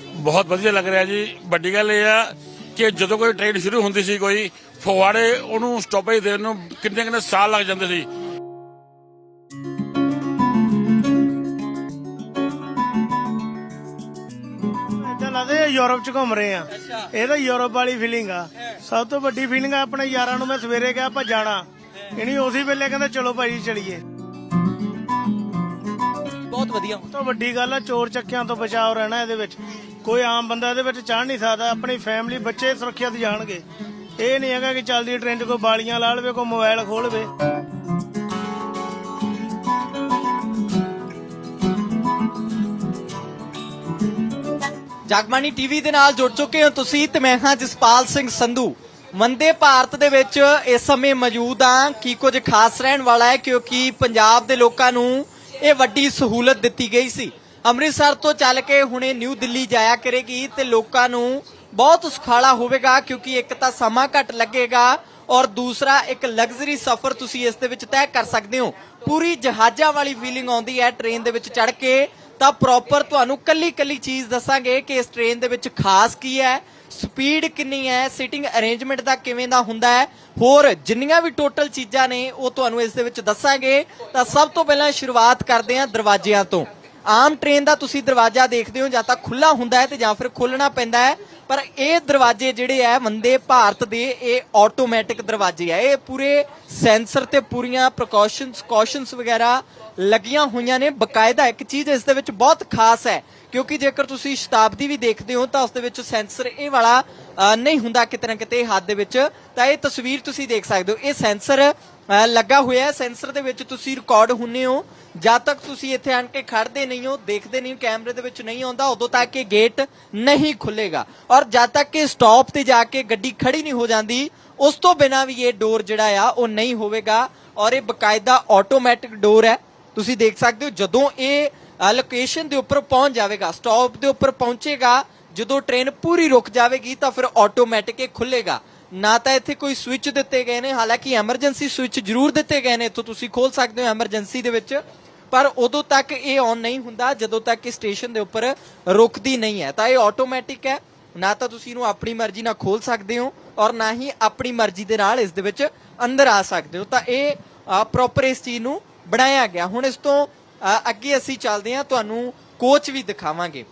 ਬਹੁਤ ਵਧੀਆ ਲੱਗ ਰਿਹਾ ਜੀ। ਵੱਡੀ ਗੱਲ ਇਹ ਆ ਕਿ ਜਦੋਂ ਕੋਈ ਟ੍ਰੇਨ ਸ਼ੁਰੂ ਹੁੰਦੀ ਸੀ ਕੋਈ ਫਗਵਾੜੇ ਉਹਨੂੰ ਸਟਾਪੇਜ ਦੇਣ ਨੂੰ ਕਿੰਨੇ ਕਿੰਨੇ ਸਾਲ ਲੱਗ ਜਾਂਦੇ ਸੀ। ਲੱਗਦਾ ਇਹ ਯੂਰਪ ਚ ਘੁੰਮ ਰਹੇ ਆ। ਇਹ ਤਾਂ ਯੂਰਪ ਵਾਲੀ ਫੀਲਿੰਗ ਆ। ਸਭ ਤੋਂ ਵੱਡੀ ਫੀਲਿੰਗ ਆ ਆਪਣੇ ਯਾਰਾਂ ਨੂੰ ਮੈਂ ਸਵੇਰੇ ਕਿਹਾ ਆਪਾਂ ਜਾਣਾ। ਇਨੀ ਉਸੇ ਵੇਲੇ ਕਹਿੰਦਾ ਚਲੋ ਭਾਈ ਚਲੀਏ। ਬਹੁਤ ਵਧੀਆ। ਸਭ ਤੋਂ ਵੱਡੀ ਗੱਲ ਆ ਚੋਰ ਚੱਕਿਆਂ ਤੋਂ ਬਚਾਓ ਰਹਿਣਾ ਇਹਦੇ ਵਿੱਚ। ਕੋਈ ਆਮ ਬੰਦਾ ਇਹਦੇ ਵਿੱਚ ਚੜ ਨਹੀਂ ਸਕਦਾ ਆਪਣੀ ਫੈਮਿਲੀ ਬੱਚੇ ਸੁਰੱਖਿਅਤ ਜਾਣਗੇ। ਇਹ ਨਹੀਂ ਹੈਗਾ ਕਿ ਚੱਲਦੀ ਟ੍ਰੇਨ 'ਚ ਕੋਈ ਬਾਲੀਆਂ ਲਾ ਲਵੇ ਕੋਈ ਮੋਬਾਈਲ ਖੋਲ ਲਵੇ। ਜਗਬਾਣੀ ਟੀਵੀ ਦੇ ਨਾਲ ਜੁੜ ਚੁੱਕੇ ਹੋ ਤੁਸੀਂ ਤੇ ਮੈਂ ਹਾਂ ਜਸਪਾਲ ਸਿੰਘ ਸੰਧੂ। ਵੰਦੇ ਭਾਰਤ ਦੇ ਵਿੱਚ ਇਸ ਸਮੇਂ ਮੌਜੂਦ ਹਾਂ ਕੀ ਕੁਝ ਖਾਸ ਰਹਿਣ ਵਾਲਾ ਹੈ ਕਿਉਂਕਿ ਪੰਜਾਬ ਦੇ ਲੋਕਾਂ ਨੂੰ ਇਹ ਵੱਡੀ ਸਹੂਲਤ ਦਿੱਤੀ ਗਈ ਸੀ। ਅੰਮ੍ਰਿਤਸਰ ਤੋਂ ਚੱਲ ਕੇ ਹੁਣੇ ਨਿਊ ਦਿੱਲੀ ਜਾਇਆ ਕਰੇਗੀ ਤੇ ਲੋਕਾਂ ਨੂੰ ਬਹੁਤ ਸੁਖਾਲਾ ਹੋਵੇਗਾ ਕਿਉਂਕਿ ਇੱਕ ਤਾਂ ਸਮਾਂ ਘੱਟ ਲੱਗੇਗਾ ਔਰ ਦੂਸਰਾ ਇੱਕ ਲਗਜ਼ਰੀ ਸਫ਼ਰ ਤੁਸੀਂ ਇਸ ਦੇ ਵਿੱਚ ਤੈਅ ਕਰ ਸਕਦੇ ਹੋ। ਪੂਰੀ ਜਹਾਜ਼ਾਂ ਵਾਲੀ ਫੀਲਿੰਗ ਆਉਂਦੀ ਹੈ ਟ੍ਰੇਨ ਦੇ ਵਿੱਚ ਚੜ ਕੇ। ਤਾਂ ਪ੍ਰੋਪਰ ਤੁਹਾਨੂੰ ਕੱਲੀ ਕੱਲੀ ਚੀਜ਼ ਦੱਸਾਂਗੇ ਕਿ ਇਸ ਟ੍ਰੇਨ ਦੇ ਵਿੱਚ ਖਾਸ ਕੀ ਹੈ ਸਪੀਡ ਕਿੰਨੀ ਹੈ ਸੀਟਿੰਗ ਅਰੇਂਜਮੈਂਟ ਦਾ ਕਿਵੇਂ ਦਾ ਹੁੰਦਾ ਹੈ, ਹੋਰ ਜਿੰਨੀਆਂ ਵੀ ਟੋਟਲ ਚੀਜ਼ਾਂ ਨੇ, ਉਹ ਤੁਹਾਨੂੰ ਇਸ ਦੇ ਵਿੱਚ ਦੱਸਾਂਗੇ। ਤਾਂ ਸਭ ਤੋਂ ਪਹਿਲਾਂ ਸ਼ੁਰੂਆਤ ਕਰਦੇ ਹਾਂ ਦਰਵਾਜ਼ਿਆਂ ਤੋਂ। ਆਮ ਟ੍ਰੇਨ ਦਾ ਤੁਸੀਂ ਦਰਵਾਜ਼ਾ ਦੇਖਦੇ ਹੋ ਜਾਂ ਤਾਂ ਖੁੱਲਾ ਹੁੰਦਾ ਹੈ ਤੇ ਜਾਂ ਫਿਰ ਖੋਲਣਾ ਪੈਂਦਾ ਹੈ। ਪਰ ਇਹ ਦਰਵਾਜ਼ੇ ਜਿਹੜੇ ਆ, ਵੰਦੇ ਭਾਰਤ ਦੇ, ਇਹ ਆਟੋਮੈਟਿਕ ਦਰਵਾਜ਼ੇ ਆ। ਇਹ ਪੂਰੇ ਸੈਂਸਰ ਤੇ ਪੂਰੀਆਂ ਪ੍ਰੀਕਾਸ਼ਨਸ ਕਾਸ਼ਨਸ ਵਗੈਰਾ ਲੱਗੀਆਂ ਹੋਈਆਂ ਨੇ। ਬਕਾਇਦਾ ਇੱਕ ਚੀਜ਼ ਇਸ ਦੇ ਵਿੱਚ ਬਹੁਤ ਖਾਸ ਹੈ, ਕਿਉਂਕਿ ਜੇਕਰ ਤੁਸੀਂ ਸ਼ਤਾਬਦੀ ਵੀ ਦੇਖਦੇ ਹੋ, ਤਾਂ ਉਸ ਦੇ ਵਿੱਚ ਸੈਂਸਰ ਇਹ ਵਾਲਾ ਨਹੀਂ ਹੁੰਦਾ ਕਿਤੇ ਨਾ ਕਿਤੇ ਹੱਥ ਦੇ ਵਿੱਚ। ਤਾਂ ਇਹ ਤਸਵੀਰ ਤੁਸੀਂ ਦੇਖ ਸਕਦੇ ਹੋ। ਇਹ ਸੈਂਸਰ ਲੱਗਾ ਹੋਇਆ ਹੈ। ਸੈਂਸਰ ਦੇ ਵਿੱਚ ਤੁਸੀਂ ਰਿਕਾਰਡ ਹੁੰਨੇ ਹੋ। ਜਦ ਤੱਕ ਤੁਸੀਂ ਇੱਥੇ ਆਣ ਕੇ ਖੜਦੇ ਨਹੀਂ ਹੋ, ਦੇਖਦੇ ਨਹੀਂ ਕੈਮਰੇ ਦੇ ਵਿੱਚ ਨਹੀਂ ਆਉਂਦਾ, ਉਦੋਂ ਤੱਕ ਇਹ ਗੇਟ ਨਹੀਂ ਖੁੱਲੇਗਾ। ਔਰ ਜਦ ਤੱਕ ਇਹ ਸਟਾਪ ਤੇ ਜਾ ਕੇ ਗੱਡੀ ਖੜੀ ਨਹੀਂ ਹੋ ਜਾਂਦੀ, ਉਸ ਤੋਂ ਬਿਨਾ ਵੀ ਇਹ ਡੋਰ ਜਿਹੜਾ ਆ, ਉਹ ਨਹੀਂ ਹੋਵੇਗਾ। ਔਰ ਇਹ ਬਕਾਇਦਾ ਆਟੋਮੈਟਿਕ ਡੋਰ ਹੈ। ਤੁਸੀਂ ਦੇਖ ਸਕਦੇ ਹੋ, ਜਦੋਂ ਇਹ ਲੋਕੇਸ਼ਨ ਦੇ ਉੱਪਰ ਪਹੁੰਚ ਜਾਵੇਗਾ ਸਟਾਪ ਦੇ ਉੱਪਰ ਪਹੁੰਚੇਗਾ, ਜਦੋਂ ਟ੍ਰੇਨ ਪੂਰੀ ਰੁਕ ਜਾਵੇਗੀ, ਤਾਂ ਫਿਰ ਆਟੋਮੈਟਿਕ ਇਹ ਖੁੱਲੇਗਾ। ਨਾ ਤਾਂ ਇੱਥੇ ਕੋਈ ਸਵਿਚ ਦਿੱਤੇ ਗਏ ਨੇ, ਹਾਲਾਂਕਿ ਐਮਰਜੈਂਸੀ ਸਵਿਚ ਜ਼ਰੂਰ ਦਿੱਤੇ ਗਏ ਨੇ, ਇੱਥੋਂ ਤੁਸੀਂ ਖੋਲ ਸਕਦੇ ਹੋ ਐਮਰਜੈਂਸੀ ਦੇ ਵਿੱਚ। ਪਰ ਉਦੋਂ ਤੱਕ ਇਹ ਔਨ ਨਹੀਂ ਹੁੰਦਾ, ਜਦੋਂ ਤੱਕ ਇਹ ਸਟੇਸ਼ਨ ਦੇ ਉੱਪਰ ਰੁਕਦੀ ਨਹੀਂ ਹੈ। ਤਾਂ ਇਹ ਆਟੋਮੈਟਿਕ ਹੈ। ਨਾ ਤਾਂ ਤੁਸੀਂ ਇਹਨੂੰ ਆਪਣੀ ਮਰਜ਼ੀ ਨਾਲ ਖੋਲ ਸਕਦੇ ਹੋ ਔਰ ਨਾ ਹੀ ਆਪਣੀ ਮਰਜ਼ੀ ਦੇ ਨਾਲ ਇਸ ਦੇ ਵਿੱਚ ਅੰਦਰ ਆ ਸਕਦੇ ਹੋ। ਤਾਂ ਇਹ ਪ੍ਰੋਪਰ ਇਸ ਚੀਜ਼ ਨੂੰ ਬਣਾਇਆ ਗਿਆ। ਹੁਣ ਇਸ ਤੋਂ ਅੱਗੇ ਅਸੀਂ ਚੱਲਦੇ ਹਾਂ। ਤੁਹਾਨੂੰ ਕੋਚ ਵੀ ਦਿਖਾਵਾਂਗੇ।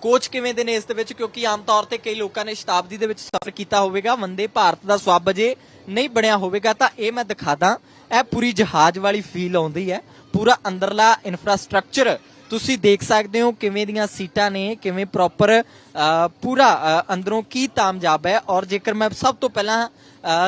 ਕੋਚ ਕਿਵੇਂ ਦੇ ਨੇ ਇਸ ਦੇ ਵਿੱਚ? ਕਿਉਂਕਿ ਆਮ ਤੌਰ ਤੇ ਕਈ ਲੋਕਾਂ ਨੇ ਸ਼ਤਾਬਦੀ ਦੇ ਵਿੱਚ ਸਫ਼ਰ ਕੀਤਾ ਹੋਵੇਗਾ। ਵੰਦੇ ਭਾਰਤ ਦਾ ਸਵਾਬ ਅਜੇ ਨਹੀਂ ਬਣਿਆ ਹੋਵੇਗਾ। ਤਾਂ ਇਹ ਮੈਂ ਦਿਖਾਦਾ। ਇਹ ਪੂਰੀ ਜਹਾਜ਼ ਵਾਲੀ ਫੀਲ ਆਉਂਦੀ ਹੈ। ਪੂਰਾ ਅੰਦਰਲਾ ਇਨਫਰਾਸਟ੍ਰਕਚਰ ਤੁਸੀਂ ਦੇਖ ਸਕਦੇ ਹੋ ਕਿਵੇਂ ਦੀਆਂ ਸੀਟਾਂ ਨੇ, ਕਿਵੇਂ ਪ੍ਰੋਪਰ ਪੂਰਾ ਅੰਦਰੋਂ ਕੀ ਤਾਮਜਾਬ ਹੈ। ਔਰ ਜੇਕਰ ਮੈਂ ਸਭ ਤੋਂ ਪਹਿਲਾਂ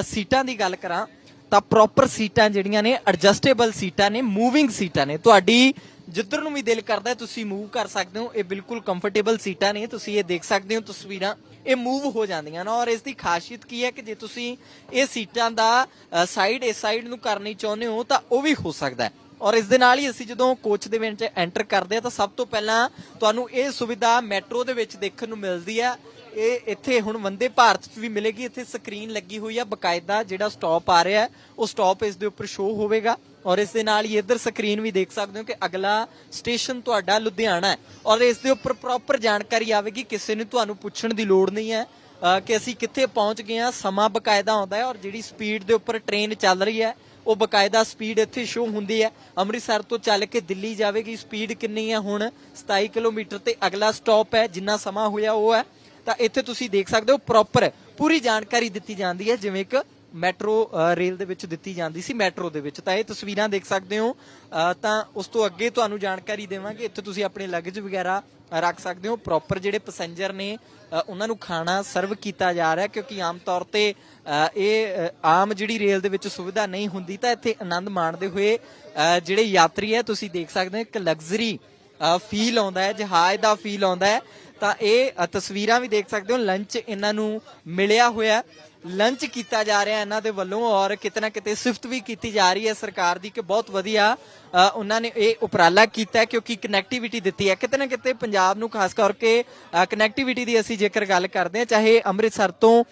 ਸੀਟਾਂ ਦੀ ਗੱਲ ਕਰਾਂ ਤਾਂ ਪ੍ਰੋਪਰ ਸੀਟਾਂ ਜਿਹੜੀਆਂ ਨੇ ਐਡਜਸਟੇਬਲ ਸੀਟਾਂ ਨੇ ਮੂਵਿੰਗ ਸੀਟਾਂ ਨੇ। ਤੁਹਾਡੀ ਜਿੱਧਰ ਨੂੰ ਵੀ ਦਿਲ ਕਰਦਾ ਹੈ, ਤੁਸੀਂ ਮੂਵ ਕਰ ਸਕਦੇ ਹੋ। ਇਹ ਬਿਲਕੁਲ ਕੰਫਰਟੇਬਲ ਸੀਟਾਂ ਨੇ, ਤੁਸੀਂ ਇਹ ਦੇਖ ਸਕਦੇ ਹੋ ਤਸਵੀਰਾਂ। ਇਹ ਮੂਵ ਹੋ ਜਾਂਦੀਆਂ ਨੇ ਔਰ ਇਸ ਦੀ ਖਾਸੀਅਤ ਕੀ ਹੈ ਕਿ ਜੇ ਤੁਸੀਂ ਇਹ ਸੀਟਾਂ ਦਾ ਸਾਈਡ ਇਸ ਸਾਈਡ ਨੂੰ ਕਰਨੀ ਚਾਹੁੰਦੇ ਹੋ, ਤਾਂ ਉਹ ਵੀ ਹੋ ਸਕਦਾ ਹੈ। ਔਰ ਇਸ ਦੇ ਨਾਲ ਹੀ ਅਸੀਂ ਜਦੋਂ ਕੋਚ ਦੇ ਵਿੱਚ ਐਂਟਰ ਕਰਦੇ ਆ ਤਾਂ ਸਭ ਤੋਂ ਪਹਿਲਾਂ ਤੁਹਾਨੂੰ ਇਹ ਸੁਵਿਧਾ ਮੈਟਰੋ ਦੇ ਵਿੱਚ ਦੇਖਣ ਨੂੰ ਮਿਲਦੀ ਹੈ। ਇਹ ਇੱਥੇ ਹੁਣ ਵੰਦੇ ਭਾਰਤ 'ਚ ਵੀ ਮਿਲੇਗੀ। ਇੱਥੇ ਸਕਰੀਨ ਲੱਗੀ ਹੋਈ ਆ, ਬਕਾਇਦਾ ਜਿਹੜਾ ਸਟਾਪ ਆ ਰਿਹਾ ਉਹ ਸਟਾਪ ਇਸ ਦੇ ਉੱਪਰ ਸ਼ੋ ਹੋਵੇਗਾ ਔਰ ਇਸ ਦੇ ਨਾਲ ਹੀ ਇੱਧਰ ਸਕਰੀਨ ਵੀ ਦੇਖ ਸਕਦੇ ਹੋ ਕਿ ਅਗਲਾ ਸਟੇਸ਼ਨ ਤੁਹਾਡਾ ਲੁਧਿਆਣਾ ਹੈ ਔਰ ਇਸ ਦੇ ਉੱਪਰ ਪ੍ਰੋਪਰ ਜਾਣਕਾਰੀ ਆਵੇਗੀ। ਕਿਸੇ ਨੂੰ ਤੁਹਾਨੂੰ ਪੁੱਛਣ ਦੀ ਲੋੜ ਨਹੀਂ ਹੈ ਕਿ ਅਸੀਂ ਕਿੱਥੇ ਪਹੁੰਚ ਗਏ ਹਾਂ, ਸਮਾਂ ਬਕਾਇਦਾ ਆਉਂਦਾ ਹੈ ਔਰ ਜਿਹੜੀ ਸਪੀਡ ਦੇ ਉੱਪਰ ਟ੍ਰੇਨ ਚੱਲ ਰਹੀ ਹੈ, ਉਹ ਬਕਾਇਦਾ ਸਪੀਡ ਇੱਥੇ ਸ਼ੋ ਹੁੰਦੀ ਹੈ। ਅੰਮ੍ਰਿਤਸਰ ਤੋਂ ਚੱਲ ਕੇ ਦਿੱਲੀ ਜਾਵੇਗੀ। ਸਪੀਡ ਕਿੰਨੀ ਹੈ ਹੁਣ? 27 ਕਿਲੋਮੀਟਰ ਤੇ ਅਗਲਾ ਸਟਾਪ ਹੈ, ਜਿੰਨਾ ਸਮਾਂ ਹੋਇਆ ਉਹ ਹੈ। ਤਾਂ ਇੱਥੇ ਤੁਸੀਂ ਦੇਖ ਸਕਦੇ ਹੋ ਪ੍ਰੋਪਰ ਪੂਰੀ ਜਾਣਕਾਰੀ ਦਿੱਤੀ ਜਾਂਦੀ ਹੈ ਜਿਵੇਂ ਇੱਕ ਮੈਟਰੋ ਰੇਲ ਦੇ ਵਿੱਚ ਦਿੱਤੀ ਜਾਂਦੀ ਸੀ ਮੈਟਰੋ ਦੇ ਵਿੱਚ। ਤਾਂ ਇਹ ਤਸਵੀਰਾਂ ਦੇਖ ਸਕਦੇ ਹੋ। ਤਾਂ ਉਸ ਤੋਂ ਅੱਗੇ ਤੁਹਾਨੂੰ ਜਾਣਕਾਰੀ ਦੇਵਾਂਗੇ। ਇੱਥੇ ਤੁਸੀਂ ਆਪਣੇ ਲਗੇਜ ਵਗੈਰਾ ਰੱਖ ਸਕਦੇ ਹੋ। ਪ੍ਰੋਪਰ ਜਿਹੜੇ ਪੈਸੇਂਜਰ ਨੇ ਉਹਨਾਂ ਨੂੰ ਖਾਣਾ ਸਰਵ ਕੀਤਾ ਜਾ ਰਿਹਾ ਕਿਉਂਕਿ ਆਮ ਤੌਰ ਤੇ ਇਹ ਆਮ ਜਿਹੜੀ ਰੇਲ ਦੇ ਵਿੱਚ ਸੁਵਿਧਾ ਨਹੀਂ ਹੁੰਦੀ ਤਾਂ ਇੱਥੇ ਆਨੰਦ ਮਾਣਦੇ ਹੋਏ ਅ, ਜਿਹੜੇ ਯਾਤਰੀ ਹੈ ਤੁਸੀਂ ਦੇਖ ਸਕਦੇ ਹੋ ਇੱਕ ਲਗਜ਼ਰੀ ਫੀਲ ਆਉਂਦਾ ਹੈ ਜਹਾਜ਼ ਦਾ ਫੀਲ ਆਉਂਦਾ ਹੈ। ਤਾਂ ਇਹ ਤਸਵੀਰਾਂ ਵੀ ਦੇਖ ਸਕਦੇ ਹੋ ਲੰਚ ਇਹਨਾਂ ਨੂੰ ਮਿਲਿਆ ਹੋਇਆ ਲੰਚ ਕੀਤਾ ਜਾ ਰਿਹਾ ਇਹਨਾਂ ਦੇ ਵੱਲੋਂ ਔਰ ਕਿਤੇ ਨਾ ਕਿਤੇ ਸਿਫਤ ਵੀ ਕੀਤੀ ਜਾ ਰਹੀ ਹੈ ਸਰਕਾਰ ਦੀ ਕਿ ਬਹੁਤ ਵਧੀਆ ਉਹਨਾਂ ਨੇ ਇਹ ਉਪਰਾਲਾ ਕੀਤਾ ਕਿਉਂਕਿ ਕਨੈਕਟੀਵਿਟੀ ਦਿੱਤੀ ਹੈ। ਕਿਤੇ ਨਾ ਕਿਤੇ ਪੰਜਾਬ ਨੂੰ ਖਾਸ ਕਰਕੇ ਕਨੈਕਟੀਵਿਟੀ ਦੀ ਅਸੀਂ ਜੇਕਰ ਗੱਲ ਕਰਦੇ ਹਾਂ, ਚਾਹੇ ਅੰਮ੍ਰਿਤਸਰ ਤੋਂ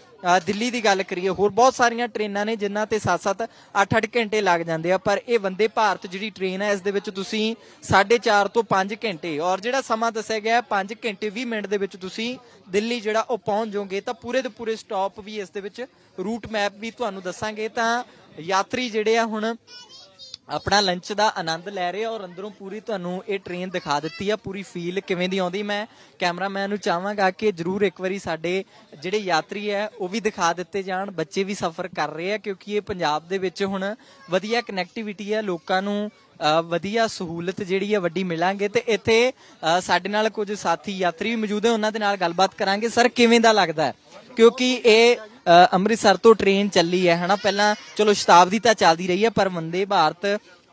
ਦਿੱਲੀ ਦੀ ਗੱਲ ਕਰੀਏ, ਹੋਰ ਬਹੁਤ ਸਾਰੀਆਂ ਟ੍ਰੇਨਾਂ ਨੇ ਜਿਨ੍ਹਾਂ ਤੇ 7-7 8-8 ਘੰਟੇ ਲੱਗ ਜਾਂਦੇ ਆ। ਪਰ ਇਹ ਵੰਦੇ ਭਾਰਤ ਜਿਹੜੀ ਟ੍ਰੇਨ ਹੈ, ਇਸ ਦੇ ਵਿੱਚ ਤੁਸੀਂ 4.5 ਤੋਂ 5 ਘੰਟੇ, ਔਰ ਜਿਹੜਾ ਸਮਾਂ ਦੱਸਿਆ ਗਿਆ ਹੈ 5 ਘੰਟੇ 20 ਮਿੰਟ ਦੇ ਵਿੱਚ ਤੁਸੀਂ ਦਿੱਲੀ ਜਿਹੜਾ ਉਹ ਪਹੁੰਚ ਜਾਓਗੇ, ਤਾਂ ਪੂਰੇ ਦੇ ਪੂਰੇ ਸਟਾਪ ਵੀ ਇਸ ਦੇ ਵਿੱਚ ਰੂਟ ਮੈਪ ਵੀ ਤੁਹਾਨੂੰ ਦੱਸਾਂਗੇ। ਤਾਂ ਯਾਤਰੀ ਜਿਹੜੇ ਆ ਹੁਣ ਆਪਣਾ ਲੰਚ ਦਾ ਆਨੰਦ ਲੈ ਰਹੇ ਆ ਔਰ ਅੰਦਰੋਂ ਪੂਰੀ ਤੁਹਾਨੂੰ ਇਹ ਟ੍ਰੇਨ ਦਿਖਾ ਦਿੱਤੀ ਆ, ਪੂਰੀ ਫੀਲ ਕਿਵੇਂ ਦੀ ਆਉਂਦੀ। ਮੈਂ ਕੈਮਰਾਮੈਨ ਨੂੰ ਚਾਹਾਂਗਾ ਕਿ ਜਰੂਰ ਇੱਕ ਵਾਰੀ ਸਾਡੇ ਜਿਹੜੇ ਯਾਤਰੀ ਹੈ ਉਹ ਵੀ ਦਿਖਾ ਦਿੱਤੇ ਜਾਣ, ਬੱਚੇ ਵੀ ਸਫ਼ਰ ਕਰ ਰਹੇ ਆ, ਕਿਉਂਕਿ ਇਹ ਪੰਜਾਬ ਦੇ ਵਿੱਚ ਹੁਣ ਵਧੀਆ ਕਨੈਕਟੀਵਿਟੀ ਹੈ ਲੋਕਾਂ ਨੂੰ ਵਧੀਆ ਸਹੂਲਤ ਜਿਹੜੀ ਹੈ ਵੱਡੀ ਮਿਲਾਂਗੇ ਤੇ ਇੱਥੇ ਸਾਡੇ ਨਾਲ ਕੁਝ ਸਾਥੀ ਯਾਤਰੀ ਵੀ ਮੌਜੂਦ ਹੈ ਉਹਨਾਂ ਦੇ ਨਾਲ ਗੱਲਬਾਤ ਕਰਾਂਗੇ। ਸਰ ਕਿਵੇਂ ਦਾ ਲੱਗਦਾ? ਹੈ ਕਿਉਂਕਿ ਇਹ ਅੰਮ੍ਰਿਤਸਰ ਤੋਂ ਟ੍ਰੇਨ ਚੱਲੀ ਹੈ ਹਨਾ? ਪਹਿਲਾਂ ਚਲੋ ਸ਼ਤਾਬਦੀ ਤਾਂ ਚੱਲਦੀ ਰਹੀ ਹੈ ਪਰ ਵੰਦੇ ਭਾਰਤ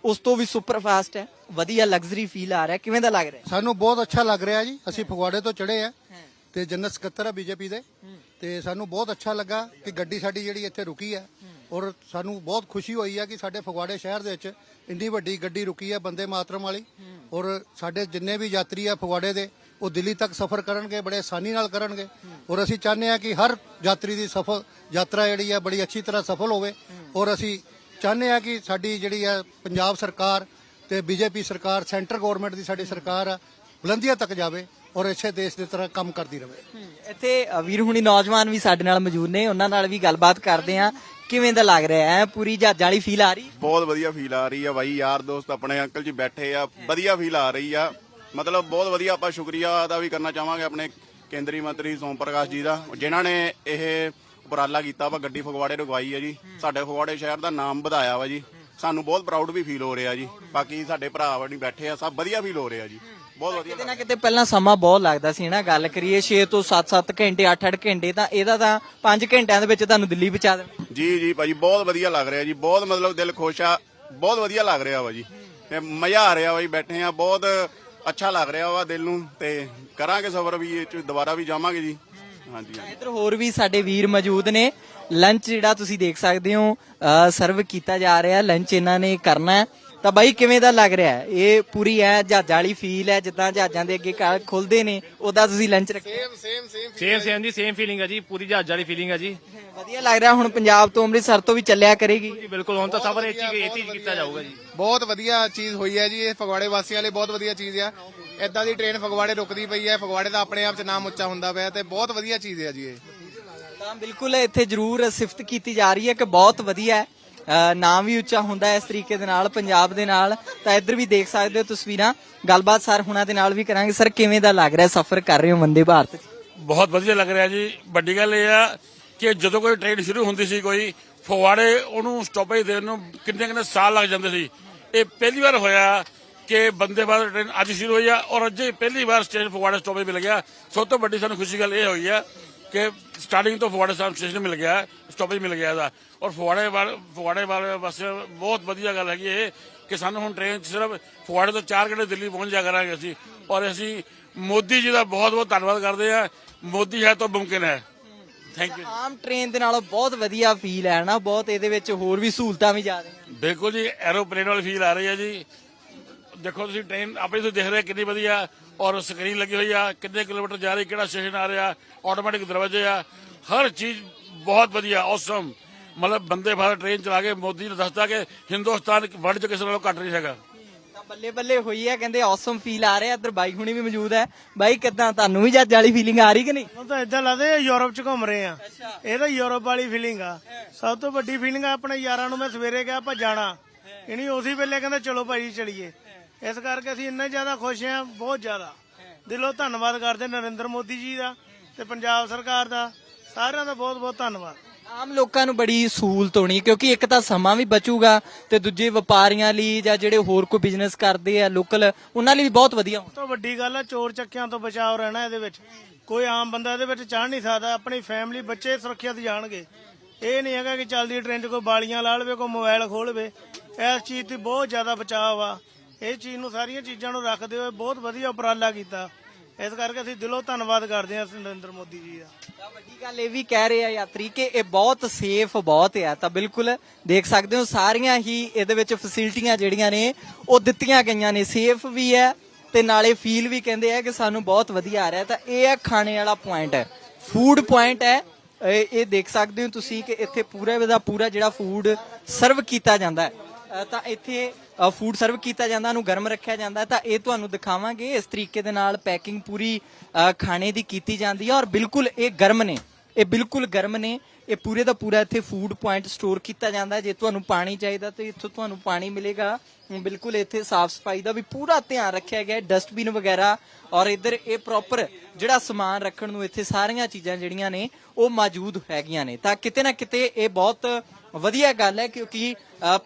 ਉਸ ਤੋਂ ਵੀ ਸੁਪਰ ਫਾਸਟ ਹੈ। ਵਧੀਆ ਲਗਜ਼ਰੀ ਫੀਲ ਆ ਰਿਹਾ। ਕਿਵੇਂ ਦਾ ਲੱਗ ਰਿਹਾ? ਸਾਨੂੰ ਬਹੁਤ ਅੱਛਾ ਲੱਗ ਰਿਹਾ ਜੀ। ਅਸੀਂ ਫਗਵਾੜੇ ਤੋਂ ਚੜੇ ਆ ਤੇ ਜਨਰਲ ਸਕੱਤਰ ਆ ਬੀਜੇਪੀ ਦੇ। ਤੇ ਸਾਨੂੰ ਬਹੁਤ ਅੱਛਾ ਲੱਗਾ ਕਿ ਗੱਡੀ ਸਾਡੀ ਜਿਹੜੀ ਇੱਥੇ ਰੁਕੀ ਹੈ। ਔਰ ਸਾਨੂੰ ਬਹੁਤ ਖੁਸ਼ੀ ਹੋਈ ਹੈ ਕਿ ਸਾਡੇ ਫਗਵਾੜੇ ਸ਼ਹਿਰ ਦੇ ਵਿੱਚ ਇੰਨੀ ਵੱਡੀ ਗੱਡੀ ਰੁਕੀ ਹੈ ਬੰਦੇ ਮਾਤਰਮ ਵਾਲੀ। ਔਰ ਸਾਡੇ ਜਿੰਨੇ ਵੀ ਯਾਤਰੀ ਆ ਫਗਵਾੜੇ ਦੇ ਉਹ ਦਿੱਲੀ ਤੱਕ ਸਫ਼ਰ ਕਰਨਗੇ ਬੜੇ ਆਸਾਨੀ ਨਾਲ ਕਰਨਗੇ। ਔਰ ਅਸੀਂ ਚਾਹੁੰਦੇ ਆ ਕਿ ਹਰ ਯਾਤਰੀ ਦੀ ਸਫਲ ਯਾਤਰਾ ਜਿਹੜੀ ਹੈ ਬੜੀ ਅੱਛੀ ਤਰ੍ਹਾਂ ਸਫਲ ਹੋਵੇ। ਔਰ ਅਸੀਂ ਚਾਹੁੰਦੇ ਆ ਕਿ ਸਾਡੀ ਜਿਹੜੀ ਹੈ ਪੰਜਾਬ ਸਰਕਾਰ ਤੇ ਬੀਜੇਪੀ ਸਰਕਾਰ ਸੈਂਟਰ ਗਵਰਨਮੈਂਟ ਦੀ ਸਾਡੀ ਸਰਕਾਰ ਆ ਬੁਲੰਦੀਆਂ ਤੱਕ ਜਾਵੇ ਔਰ ਅੱਛੇ ਦੇਸ਼ ਦੀ ਤਰ੍ਹਾਂ ਕੰਮ ਕਰਦੀ ਰਹੇ। ਇੱਥੇ ਵੀਰ ਹੁਣੀ ਨੌਜਵਾਨ ਵੀ ਸਾਡੇ ਨਾਲ ਮੌਜੂਦ ਨੇ ਉਹਨਾਂ ਨਾਲ ਵੀ ਗੱਲਬਾਤ ਕਰਦੇ ਆ ਕਿਵੇਂ ਦਾ ਲੱਗ ਰਿਹਾ ਹੈ? ਪੂਰੀ ਜਹਾਜ਼ ਵਾਲੀ ਫੀਲ ਆ ਰਹੀ? ਬਹੁਤ ਵਧੀਆ ਫੀਲ ਆ ਰਹੀ ਆ ਬਾਈ ਯਾਰ ਦੋਸਤ ਆਪਣੇ ਅੰਕਲ ਜੀ ਬੈਠੇ ਆ ਵਧੀਆ ਫੀਲ ਆ ਰਹੀ ਆ। ਮਤਲਬ ਬਹੁਤ ਵਧੀਆ ਆਪਾਂ ਸ਼ੁਕਰੀਆ ਦਾ ਵੀ ਕਰਨਾ ਚਾਹਾਂਗੇ ਆਪਣੇ ਕੇਂਦਰੀ ਮੰਤਰੀ ਸੋਮ ਪ੍ਰਕਾਸ਼ ਜੀ ਦਾ ਜਿਨ੍ਹਾਂ ਨੇ ਇਹ ਉਪਰਾਲਾ ਕੀਤਾ ਵਾ ਗੱਡੀ ਫਗਵਾੜੇ ਰਗਵਾਈ ਆ ਜੀ। ਸਾਡੇ ਫਗਵਾੜੇ ਸ਼ਹਿਰ ਦਾ ਨਾਮ ਵਧਾਇਆ ਵਾ ਜੀ। ਸਾਨੂੰ ਬਹੁਤ ਪ੍ਰਾਊਡ ਵੀ ਫੀਲ ਹੋ ਰਿਹਾ ਜੀ। ਬਾਕੀ ਸਾਡੇ ਭਰਾ ਵਣੀ ਬੈਠੇ ਆ ਸਭ ਵਧੀਆ ਫੀਲ ਹੋ ਰਿਹਾ ਜੀ। ਬਹੁਤ ਵਧੀਆ ਕਿਤੇ ਨਾ ਕਿਤੇ ਪਹਿਲਾਂ ਸਮਾਂ ਬਹੁਤ ਲੱਗਦਾ ਸੀ ਨਾ ਗੱਲ ਕਰੀਏ 6 ਤੋਂ 7-7 ਘੰਟੇ 8-8 ਘੰਟੇ ਤਾਂ ਇਹਦਾ ਤਾਂ 5 ਘੰਟਿਆਂ ਦੇ ਵਿੱਚ ਤੁਹਾਨੂੰ ਦਿੱਲੀ ਪਹੁੰਚਾ ਦੇਣਾ। ਜੀ ਜੀ ਭਾਜੀ ਬਹੁਤ ਵਧੀਆ ਲੱਗ ਰਿਹਾ ਜੀ। ਬਹੁਤ ਮਤਲਬ ਦਿਲ ਖੁਸ਼ ਆ ਬਹੁਤ ਵਧੀਆ ਲੱਗ ਰਿਹਾ ਵਾ ਜੀ। ਮਜ਼ਾ ਆ ਰਿਹਾ ਵਾ ਜੀ ਬੈਠੇ ਆ ਬਹੁਤ ਅੱਛਾ ਲੱਗ ਰਿਹਾ ਵਾ ਦਿਲ ਨੂੰ ਤੇ ਕਰਾਂਗੇ ਸਫ਼ਰ ਵੀ, ਇਹ ਚ ਦੁਬਾਰਾ ਵੀ ਜਾਵਾਂਗੇ ਜੀ। ਹਾਂਜੀ ਹਾਂਜੀ। ਇੱਧਰ ਹੋਰ ਵੀ ਸਾਡੇ ਵੀਰ ਮੌਜੂਦ ਨੇ। ਲੰਚ ਜਿਹੜਾ ਤੁਸੀਂ ਦੇਖ ਸਕਦੇ ਹੋ ਸਰਵ ਕੀਤਾ ਜਾ ਰਿਹਾ। ਲੰਚ ਇਹਨਾਂ ਨੇ ਕਰਨਾ ਹੈ। ਤਾਂ ਬਾਈ ਕਿਵੇਂ ਦਾ ਲੱਗ ਰਿਹਾ? ਹੈ ਇਹ ਪੂਰੀ ਹੈ ਜਹਾਜ਼ਾਂ ਵਾਲੀ ਫੀਲ ਹੈ ਜਿੱਦਾਂ ਜਹਾਜ਼ਾਂ ਦੇ ਅੱਗੇ ਕਾਰ ਖੁੱਲਦੇ ਨੇ ਉਹਦਾ ਤੁਸੀਂ ਲੰਚ ਰੱਖਿਆ? ਸੇਮ ਸੇਮ ਜੀ ਸੇਮ ਫੀਲਿੰਗ ਹੈ ਜੀ ਪੂਰੀ ਜਹਾਜ਼ ਵਾਲੀ ਫੀਲਿੰਗ ਹੈ ਜੀ। ਵਧੀਆ ਲੱਗ ਰਿਹਾ ਹੁਣ ਪੰਜਾਬ ਤੋਂ ਅੰਮ੍ਰਿਤਸਰ ਤੋਂ ਵੀ ਚੱਲਿਆ ਕਰੇਗੀ। ਜੀ ਬਿਲਕੁਲ ਹੁਣ ਤਾਂ ਸਫ਼ਰ ਇੱਥੇ ਹੀ ਇੱਥੇ ਹੀ ਕੀਤਾ ਜਾਊਗਾ ਜੀ। ਬਹੁਤ ਵਧੀਆ ਚੀਜ਼ ਹੋਈ ਹੈ ਜੀ ਇਹ ਫਗਵਾੜੇ ਵਾਸੀਆਂ ਲਈ ਬਹੁਤ ਵਧੀਆ ਚੀਜ਼ ਆ। ਇਦਾਂ ਦੀ ਟ੍ਰੇਨ ਫਗਵਾੜੇ ਰੁਕਦੀ ਪਈ ਹੈ ਫਗਵਾੜੇ ਦਾ ਆਪਣੇ ਆਪ 'ਚ ਨਾਮ ਉੱਚਾ ਹੁੰਦਾ ਪਿਆ ਤੇ ਬਹੁਤ ਵਧੀਆ ਚੀਜ਼ ਹੈ ਜੀ ਇਹ। ਤਾਂ ਬਿਲਕੁਲ ਇੱਥੇ ਜ਼ਰੂਰ ਸਿਫਤ ਕੀਤੀ ਜਾ ਰਹੀ ਹੈ ਕਿ ਬਹੁਤ ਵਧੀਆ ਹੈ। ਨਾਮ ਵੀ ਉੱਚਾ ਹੁੰਦਾ ਹੈ ਇਸ ਤਰੀਕੇ ਦੇ ਨਾਲ, ਪੰਜਾਬ ਦੇ ਨਾਲ। ਤਾਂ ਇੱਧਰ ਵੀ ਦੇਖ ਸਕਦੇ ਹੋ ਤਸਵੀਰਾਂ। ਗੱਲਬਾਤ ਸਰ ਹੁਣਾਂ ਦੇ ਨਾਲ ਵੀ ਕਰਾਂਗੇ। ਸਰ, ਕਿਵੇਂ ਦਾ ਲੱਗ ਰਿਹਾ ਸਫ਼ਰ? ਕਰ ਰਹੇ ਹੋ ਵੰਦੇ ਭਾਰਤ? ਬਹੁਤ ਵਧੀਆ ਲੱਗ ਰਿਹਾ ਜੀ। ਵੱਡੀ ਗੱਲ ਇਹ ਆ ਕਿ ਜਦੋਂ ਕੋਈ ਟ੍ਰੇਨ ਸ਼ੁਰੂ ਹੁੰਦੀ ਸੀ ਕੋਈ, ਫਗਵਾੜੇ ਉਹਨੂੰ ਸਟਾਪੇਜ ਦੇਣ ਨੂੰ ਕਿੰਨੇ ਕਿੰਨੇ ਸਾਲ ਲੱਗ ਜਾਂਦੇ ਸੀ। ਇਹ ਪਹਿਲੀ ਵਾਰ ਹੋਇਆ ਕਿ ਬੰਦੇ ਭਾਰਤ ਟ੍ਰੇਨ ਅੱਜ ਸ਼ੁਰੂ ਹੋਈ ਆ ਔਰ ਅੱਜ ਪਹਿਲੀ ਵਾਰ ਸਟੇਸ਼ਨ ਫਗਵਾੜਾ ਸਟਾਪੇਜ ਮਿਲ ਗਿਆ। ਸਭ ਤੋਂ ਵੱਡੀ ਸਾਨੂੰ ਖੁਸ਼ੀ ਗੱਲ ਇਹ ਹੋਈ ਆ ਕਿ ਸਟਾਰਟਿੰਗ ਤੋਂ ਫਗਵਾੜੇ ਸਾਹਿਬ ਸਟੇਸ਼ਨ ਮਿਲ ਗਿਆ। ਸਟਾਪੇਜ ਮਿਲ ਗਿਆ ਇਹਦਾ। ਔਰ ਫਗਵਾੜੇ ਵਾਲੇ ਫਗਵਾੜੇ ਵਾਲੇ ਪਾਸੇ ਬਹੁਤ ਵਧੀਆ ਗੱਲ ਹੈਗੀ ਇਹ ਕਿ ਸਾਨੂੰ ਹੁਣ ਟ੍ਰੇਨ ਸਿਰਫ ਫਗਵਾੜੇ ਤੋਂ 4 ਘੰਟੇ ਦਿੱਲੀ ਪਹੁੰਚ ਜਾ ਕਰਾਂਗੇ ਅਸੀਂ। ਔਰ ਅਸੀਂ ਮੋਦੀ ਜੀ ਦਾ ਬਹੁਤ ਬਹੁਤ ਧੰਨਵਾਦ ਕਰਦੇ ਆ ਮੋਦੀ ਹੈ ਤਾਂ ਮੁਮਕਿਨ ਹੈ। ਥੈਂਕ ਯੂ ਆਮ ਟ੍ਰੇਨ ਦੇ ਨਾਲੋਂ ਬਹੁਤ ਵਧੀਆ ਫੀਲ ਹੈ ਨਾ ਬਹੁਤ ਇਹਦੇ ਵਿੱਚ ਹੋਰ ਵੀ ਸਹੂਲਤਾਂ ਵੀ ਨੇ। ਬਿਲਕੁਲ ਜੀ ਐਰੋਪਲੇਨ ਵਾਲੀ ਫੀਲ ਆ ਰਹੀ ਹੈ ਜੀ। ਦੇਖੋ ਤੁਸੀਂ ਟ੍ਰੇਨ ਆਪੇ ਤੁਸੀਂ ਦੇਖ ਰਹੇ ਕਿੰਨੀ ਵਧੀਆ ਔਰ ਸਕਰੀਨ ਲੱਗੀ ਹੋਈ ਆ ਕਿੰਨੇ ਕਿਲੋਮੀਟਰ ਜਾ ਰਹੀ ਕਿਹੜਾ ਸਟੇਸ਼ਨ ਆ ਰਿਹਾ ਆਟੋਮੈਟਿਕ ਦਰਵਾਜ਼ੇ ਆ। ਹਰ ਚੀਜ਼ ਬਹੁਤ ਵਧੀਆ ਔਸਮ ਮਤਲਬ ਬੰਦੇ ਭਾਰਤ ਟ੍ਰੇਨ ਚਲਾ ਕੇ ਮੋਦੀ ਨੇ ਦੱਸਤਾ ਕਿ ਹਿੰਦੁਸਤਾਨ ਵਰਲਡ 'ਚ ਕਿਸੇ ਨਾਲੋਂ ਘੱਟ ਨਹੀਂ ਹੈਗਾ। ਤਾਂ ਬੱਲੇ ਬੱਲੇ ਹੋਈ ਹੈ ਕਹਿੰਦੇ ਔਸਮ ਫੀਲ ਆ ਰਿਹਾ ਇੱਧਰ ਬਾਈ ਹੁਣੀ ਵੀ ਮੌਜੂਦ ਹੈ। ਬਾਈ ਕਿਦਾਂ? ਤੁਹਾਨੂੰ ਵੀ ਜੱਜ ਵਾਲੀ ਫੀਲਿੰਗ ਆ ਰਹੀ ਕਿ ਨਹੀਂ? ਉਹ ਤਾਂ ਇਦਾਂ ਲੱਗਦਾ ਇਹ ਯੂਰਪ ਚ ਘੁੰਮ ਰਹੇ ਆ। ਇਹ ਤਾਂ ਯੂਰਪ ਵਾਲੀ ਫੀਲਿੰਗ ਆ। ਸਭ ਤੋਂ ਵੱਡੀ ਫੀਲਿੰਗ ਆ ਆਪਣੇ ਯਾਰਾਂ ਨੂੰ ਮੈਂ ਸਵੇਰੇ ਕਿਹਾ ਆਪਾਂ ਜਾਣਾ। ਇਨੀ ਉਸੇ ਵੇਲੇ ਕਹਿੰਦੇ ਚਲੋ ਭਾਈ ਚਲੀਏ। ਇਸ ਕਰਕੇ ਅਸੀਂ ਇੰਨੇ ਜ਼ਿਆਦਾ ਖੁਸ਼ ਆ ਬਹੁਤ ਜ਼ਿਆਦਾ। ਦਿਲੋਂ ਧੰਨਵਾਦ ਕਰਦੇ ਨਰਿੰਦਰ ਮੋਦੀ ਜੀ ਦਾ ਤੇ ਪੰਜਾਬ ਸਰਕਾਰ ਦਾ। ਸਾਰਿਆਂ ਦਾ ਬਹੁਤ ਬਹੁਤ ਧੰਨਵਾਦ। ਆਮ ਲੋਕਾਂ ਨੂੰ ਬੜੀ ਸਹੂਲਤ ਹੋਣੀ ਕਿਉਂਕਿ ਇੱਕ ਤਾਂ ਸਮਾਂ ਵੀ ਬਚੂਗਾ ਤੇ ਦੂਜੇ ਵਪਾਰੀਆਂ ਲਈ ਜਾਂ ਜਿਹੜੇ ਹੋਰ ਕੋਈ ਬਿਜ਼ਨਸ ਕਰਦੇ ਆ ਲੋਕਲ ਉਹਨਾਂ ਲਈ ਵੀ ਬਹੁਤ ਵਧੀਆ ਹੋਣਾ। ਤੋਂ ਵੱਡੀ ਗੱਲ ਆ ਚੋਰ ਚੱਕਿਆਂ ਤੋਂ ਬਚਾਓ ਰਹਿਣਾ ਇਹਦੇ ਵਿੱਚ। ਕੋਈ ਆਮ ਬੰਦਾ ਇਹਦੇ ਵਿੱਚ ਚੜ੍ਹ ਨਹੀਂ ਸਕਦਾ ਆਪਣੀ ਫੈਮਿਲੀ ਬੱਚੇ ਸੁਰੱਖਿਅਤ ਜਾਣਗੇ। ਇਹ ਨਹੀਂ ਹੈਗਾ ਕਿ ਚੱਲਦੀ ਟ੍ਰੇਨ 'ਚ ਕੋਈ ਬਾਲੀਆਂ ਲਾ ਲਵੇ ਕੋਈ ਮੋਬਾਈਲ ਖੋਲ ਲਵੇ ਇਸ ਚੀਜ਼ ਦੀ ਬਹੁਤ ਜ਼ਿਆਦਾ ਬਚਾਅ ਆ ਇਹ ਚੀਜ਼ ਨੂੰ ਸਾਰੀਆਂ ਚੀਜ਼ਾਂ ਨੂੰ ਰੱਖਦੇ ਹੋਏ ਬਹੁਤ ਵਧੀਆ ਉਪਰਾਲਾ ਕੀਤਾ। ਇਸ ਕਰਕੇ ਅਸੀਂ ਦਿਲੋਂ ਧੰਨਵਾਦ ਕਰਦੇ ਹਾਂ ਨਰਿੰਦਰ ਮੋਦੀ ਜੀ ਦਾ। ਤਾਂ ਵੱਡੀ ਗੱਲ ਇਹ ਵੀ ਕਹਿ ਰਹੇ ਆ ਯਾਤਰੀ ਕਿ ਇਹ ਬਹੁਤ ਸੇਫ ਬਹੁਤ ਆ। ਤਾਂ ਬਿਲਕੁਲ ਦੇਖ ਸਕਦੇ ਹੋ ਸਾਰੀਆਂ ਹੀ ਇਹਦੇ ਵਿੱਚ ਫੈਸਿਲਿਟੀਆਂ ਜਿਹੜੀਆਂ ਨੇ, ਉਹ ਦਿੱਤੀਆਂ ਗਈਆਂ ਨੇ। ਸੇਫ ਵੀ ਹੈ ਤੇ ਨਾਲੇ ਫੀਲ ਵੀ ਕਹਿੰਦੇ ਆ ਕਿ ਸਾਨੂੰ ਬਹੁਤ ਵਧੀਆ ਆ ਰਿਹਾ। ਤਾਂ ਇਹ ਹੈ ਖਾਣੇ ਵਾਲਾ ਪੁਆਇੰਟ ਹੈ। ਫੂਡ ਪੁਆਇੰਟ ਹੈ। ਇਹ ਦੇਖ ਸਕਦੇ ਹੋ ਤੁਸੀਂ ਕਿ ਇੱਥੇ ਪੂਰੇ ਦਾ ਪੂਰਾ ਜਿਹੜਾ ਫੂਡ ਸਰਵ ਕੀਤਾ ਜਾਂਦਾ ਹੈ। ਤਾਂ ਇੱਥੇ ਫੂਡ ਸਰਵ ਕੀਤਾ ਜਾਂਦਾ ਉਹਨੂੰ ਗਰਮ ਰੱਖਿਆ ਜਾਂਦਾ। ਤਾਂ ਇਹ ਤੁਹਾਨੂੰ ਦਿਖਾਵਾਂਗੇ ਇਸ ਤਰੀਕੇ ਦੇ ਨਾਲ ਪੈਕਿੰਗ ਪੂਰੀ ਅ, ਖਾਣੇ ਦੀ ਕੀਤੀ ਜਾਂਦੀ ਹੈ ਔਰ ਬਿਲਕੁਲ ਇਹ ਗਰਮ ਨੇ। ਇਹ ਬਿਲਕੁਲ ਗਰਮ ਨੇ। ਇਹ ਪੂਰੇ ਦਾ ਪੂਰਾ ਇੱਥੇ ਫੂਡ ਪੁਆਇੰਟ ਸਟੋਰ ਕੀਤਾ ਜਾਂਦਾ ਜੇ ਤੁਹਾਨੂੰ ਪਾਣੀ ਚਾਹੀਦਾ ਤਾਂ ਇੱਥੋਂ ਤੁਹਾਨੂੰ ਪਾਣੀ ਮਿਲੇਗਾ। ਬਿਲਕੁਲ ਇੱਥੇ ਸਾਫ਼ ਸਫ਼ਾਈ ਦਾ ਵੀ ਪੂਰਾ ਧਿਆਨ ਰੱਖਿਆ ਗਿਆ ਡਸਟਬਿਨ ਵਗੈਰਾ ਔਰ ਇੱਧਰ ਇਹ ਪ੍ਰੋਪਰ ਜਿਹੜਾ ਸਮਾਨ ਰੱਖਣ ਨੂੰ ਇੱਥੇ ਸਾਰੀਆਂ ਚੀਜ਼ਾਂ ਜਿਹੜੀਆਂ ਨੇ, ਉਹ ਮੌਜੂਦ ਹੈਗੀਆਂ ਨੇ। ਤਾਂ ਕਿਤੇ ਨਾ ਕਿਤੇ ਇਹ ਬਹੁਤ ਵਧੀਆ ਗੱਲ ਹੈ ਕਿਉਂਕਿ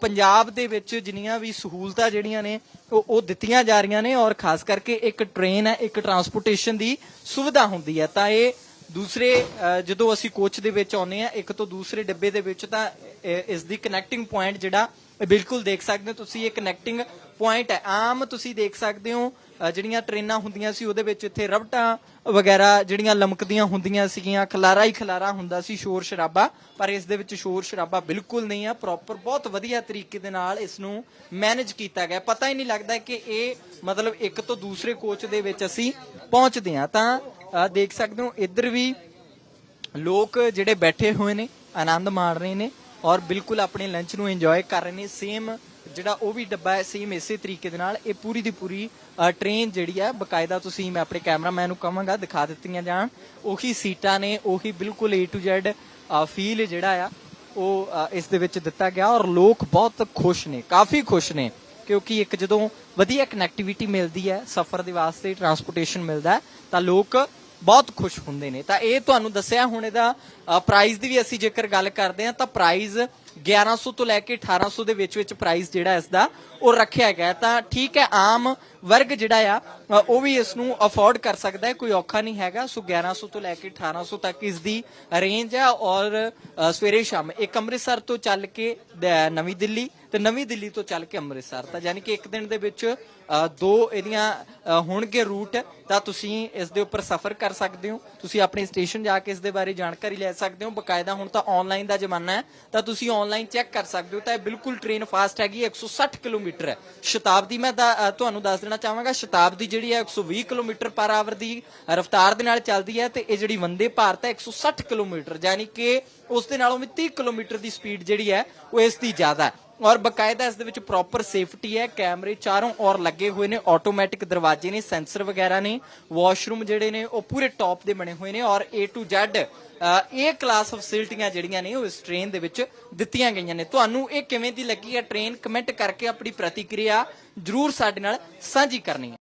ਪੰਜਾਬ ਦੇ ਵਿੱਚ ਜਿੰਨੀਆਂ ਵੀ ਸਹੂਲਤਾਂ ਜਿਹੜੀਆਂ ਨੇ, ਉਹ ਉਹ ਦਿੱਤੀਆਂ ਜਾ ਰਹੀਆਂ ਨੇ ਔਰ ਖਾਸ ਕਰਕੇ ਇੱਕ ਟ੍ਰੇਨ ਹੈ, ਇੱਕ ਟਰਾਂਸਪੋਰਟੇਸ਼ਨ ਦੀ ਸੁਵਿਧਾ ਹੁੰਦੀ ਹੈ। ਤਾਂ ਇਹ ਦੂਸਰੇ ਜਦੋਂ ਅਸੀਂ ਕੋਚ ਦੇ ਵਿੱਚ ਆਉਨੇ ਆ ਇੱਕ ਤੋਂ ਦੂਸਰੇ ਡੱਬੇ ਦੇ ਵਿੱਚ ਤਾਂ ਇਸ ਦੀ ਕਨੈਕਟਿੰਗ ਪੁਆਇੰਟ ਜਿਹੜਾ ਬਿਲਕੁਲ ਦੇਖ ਸਕਦੇ ਹੋ ਤੁਸੀਂ, ਇਹ ਕਨੈਕਟਿੰਗ ਪੁਆਇੰਟ ਹੈ। ਆਮ ਤੁਸੀਂ ਦੇਖ ਸਕਦੇ ਹੋ ਜਿਹੜੀਆਂ ਟ੍ਰੇਨਾਂ ਹੁੰਦੀਆਂ ਸੀ, ਉਹਦੇ ਵਿੱਚ ਇੱਥੇ ਰਬਟਾਂ ਵਗੈਰਾ ਜਿਹੜੀਆਂ ਲਮਕਦੀਆਂ ਹੁੰਦੀਆਂ ਸੀਗੀਆਂ, ਖਲਾਰਾ ਹੀ ਖਲਾਰਾ ਹੁੰਦਾ ਸੀ, ਸ਼ੋਰ ਸ਼ਰਾਬਾ। ਪਰ ਇਸ ਦੇ ਵਿੱਚ ਸ਼ੋਰ ਸ਼ਰਾਬਾ ਬਿਲਕੁਲ ਨਹੀਂ ਆ ਪ੍ਰੋਪਰ ਬਹੁਤ ਵਧੀਆ ਤਰੀਕੇ ਦੇ ਨਾਲ ਇਸ ਨੂੰ ਮੈਨੇਜ ਕੀਤਾ ਗਿਆ। ਪਤਾ ਹੀ ਨਹੀਂ ਲੱਗਦਾ ਕਿ ਇਹ ਮਤਲਬ ਇੱਕ ਤੋਂ ਦੂਸਰੇ ਕੋਚ ਦੇ ਵਿੱਚ ਅਸੀਂ ਪਹੁੰਚਦੇ ਆ ਤਾਂ ਅ, ਦੇਖ ਸਕਦੇ ਹੋ ਇੱਧਰ ਵੀ ਲੋਕ ਜਿਹੜੇ ਬੈਠੇ ਹੋਏ ਨੇ ਆਨੰਦ ਮਾਣ ਰਹੇ ਨੇ ਔਰ ਬਿਲਕੁਲ ਆਪਣੇ ਲੰਚ ਨੂੰ ਇੰਜੋਏ ਕਰ ਰਹੇ ਨੇ। ਸੇਮ ਜਿਹੜਾ ਉਹ ਵੀ ਡੱਬਾ ਹੈ ਸੇਮ ਇਸੇ ਤਰੀਕੇ ਦੇ ਨਾਲ ਇਹ ਪੂਰੀ ਦੀ ਪੂਰੀ ਟ੍ਰੇਨ ਜਿਹੜੀ ਹੈ ਬਕਾਇਦਾ ਤੁਸੀਂ ਮੈਂ ਆਪਣੇ ਕੈਮਰਾਮੈਨ ਨੂੰ ਕਹਾਂਗਾ ਦਿਖਾ ਦਿੱਤੀਆਂ ਜਾਣ। ਉਹੀ ਸੀਟਾਂ ਨੇ ਉਹੀ ਬਿਲਕੁਲ A to Z ਫੀਲ ਜਿਹੜਾ ਆ ਉਹ ਅ, ਇਸ ਦੇ ਵਿੱਚ ਦਿੱਤਾ ਗਿਆ ਔਰ ਲੋਕ ਬਹੁਤ ਖੁਸ਼ ਨੇ ਕਾਫੀ ਖੁਸ਼ ਨੇ। ਕਿਉਂਕਿ ਇੱਕ ਜਦੋਂ ਵਧੀਆ ਕਨੈਕਟੀਵਿਟੀ ਮਿਲਦੀ ਹੈ ਸਫ਼ਰ ਦੇ ਵਾਸਤੇ ਟਰਾਂਸਪੋਰਟੇਸ਼ਨ ਮਿਲਦਾ ਤਾਂ ਲੋਕ ਬਹੁਤ ਖੁਸ਼ ਹੁੰਦੇ ਨੇ। ਤਾਂ ਇਹ ਤੁਹਾਨੂੰ ਦੱਸਿਆ ਹੁਣ ਇਹਦਾ ਪ੍ਰਾਈਜ਼ ਦੀ ਵੀ ਅਸੀਂ ਜੇਕਰ ਗੱਲ ਕਰਦੇ ਹਾਂ, ਤਾਂ ਪ੍ਰਾਈਜ਼ 1100 ਤੋਂ ਲੈ ਕੇ 1800 ਦੇ ਵਿੱਚ ਵਿੱਚ ਪ੍ਰਾਈਸ ਜਿਹੜਾ ਇਸ ਦਾ ਉਹ ਰੱਖਿਆ ਗਿਆ ਤਾਂ ਠੀਕ ਹੈ, ਆਮ ਵਰਗ ਜਿਹੜਾ ਆ ਉਹ ਵੀ ਇਸ ਨੂੰ ਅਫੋਰਡ ਕਰ ਸਕਦਾ ਹੈ, ਕੋਈ ਔਖਾ ਨਹੀਂ ਹੈਗਾ। ਸੋ 1100 ਤੋਂ ਲੈ ਕੇ 1800 ਤੱਕ ਇਸ ਦੀ ਰੇਂਜ ਹੈ ਔਰ ਸਵੇਰੇ ਸ਼ਾਮ ਇੱਕ ਅੰਮ੍ਰਿਤਸਰ ਤੋਂ ਚੱਲ ਕੇ ਨਵੀਂ ਦਿੱਲੀ ਤੇ ਨਵੀਂ ਦਿੱਲੀ ਤੋਂ ਚੱਲ ਕੇ ਅੰਮ੍ਰਿਤਸਰ। ਤਾਂ ਯਾਨੀ ਕਿ ਇੱਕ ਦਿਨ ਦੇ ਵਿੱਚ ਦੋ ਇਹਦੀਆਂ ਹੋਣਗੇ ਰੂਟ ਤਾਂ ਤੁਸੀਂ ਇਸ ਦੇ ਉੱਪਰ ਸਫ਼ਰ ਕਰ ਸਕਦੇ ਹੋ। ਤੁਸੀਂ ਆਪਣੇ ਸਟੇਸ਼ਨ ਜਾ ਕੇ ਇਸ ਦੇ ਬਾਰੇ ਜਾਣਕਾਰੀ ਲੈ ਸਕਦੇ ਹੋ। ਬਕਾਇਦਾ ਹੁਣ ਤਾਂ ਆਨਲਾਈਨ ਦਾ ਜ਼ਮਾਨਾ ਹੈ। ਤਾਂ ਤੁਸੀਂ ਆਨਲਾਈਨ ਚੈੱਕ ਕਰ ਸਕਦੇ ਹੋ ਤਾਂ ਇਹ ਬਿਲਕੁਲ ਟ੍ਰੇਨ ਫਾਸਟ ਹੈਗੀ 160 ਕਿਲੋਮੀਟਰ ਹੈ। ਸ਼ਤਾਬਦੀ ਮੈਂ ਤੁਹਾਨੂੰ ਦੱਸ ਦੇਣਾ ਚਾਹਾਂਗਾ, ਸ਼ਤਾਬਦੀ ਜਿਹੜੀ ਹੈ 120 ਕਿਲੋਮੀਟਰ ਪਰ ਆਵਰ ਦੀ ਰਫ਼ਤਾਰ ਦੇ ਨਾਲ ਚੱਲਦੀ ਹੈ ਤੇ ਇਹ ਜਿਹੜੀ ਵੰਦੇ ਭਾਰਤ ਹੈ 160 ਕਿਲੋਮੀਟਰ, ਯਾਨੀ ਕਿ ਉਸ ਦੇ ਨਾਲੋਂ ਵੀ 30 ਕਿਲੋਮੀਟਰ ਦੀ ਸਪੀਡ ਜਿਹੜੀ ਹੈ, ਉਹ ਇਸ ਦੀ ਜ਼ਿਆਦਾ ਹੈ। ਔਰ ਬਕਾਇਦਾ ਇਸ ਦੇ ਵਿੱਚ ਪ੍ਰੋਪਰ ਸੇਫਟੀ ਹੈ, ਕੈਮਰੇ ਚਾਰੋਂ ਔਰ ਲੱਗੇ ਹੋਏ ਨੇ ਆਟੋਮੈਟਿਕ ਦਰਵਾਜ਼ੇ ਨੇ ਸੈਂਸਰ ਵਗੈਰਾ ਨੇ ਵਾਸ਼ਰੂਮ ਜਿਹੜੇ ਨੇ, ਉਹ ਪੂਰੇ ਟੌਪ ਦੇ ਬਣੇ ਹੋਏ ਨੇ ਔਰ A to Z ਇਹ ਕਲਾਸ ਫੈਸਿਲਿਟੀਆਂ ਜਿਹੜੀਆਂ ਨੇ, ਉਹ ਇਸ ਟ੍ਰੇਨ ਦੇ ਵਿੱਚ ਦਿੱਤੀਆਂ ਗਈਆਂ ਨੇ। ਤੁਹਾਨੂੰ ਇਹ ਕਿਵੇਂ ਦੀ ਲੱਗੀ ਹੈ ਟ੍ਰੇਨ ਕਮੈਂਟ ਕਰਕੇ ਆਪਣੀ ਪ੍ਰਤੀਕਿਰਿਆ ਜਰੂਰ ਸਾਡੇ ਨਾਲ ਸਾਂਝੀ ਕਰਨੀ ਹੈ।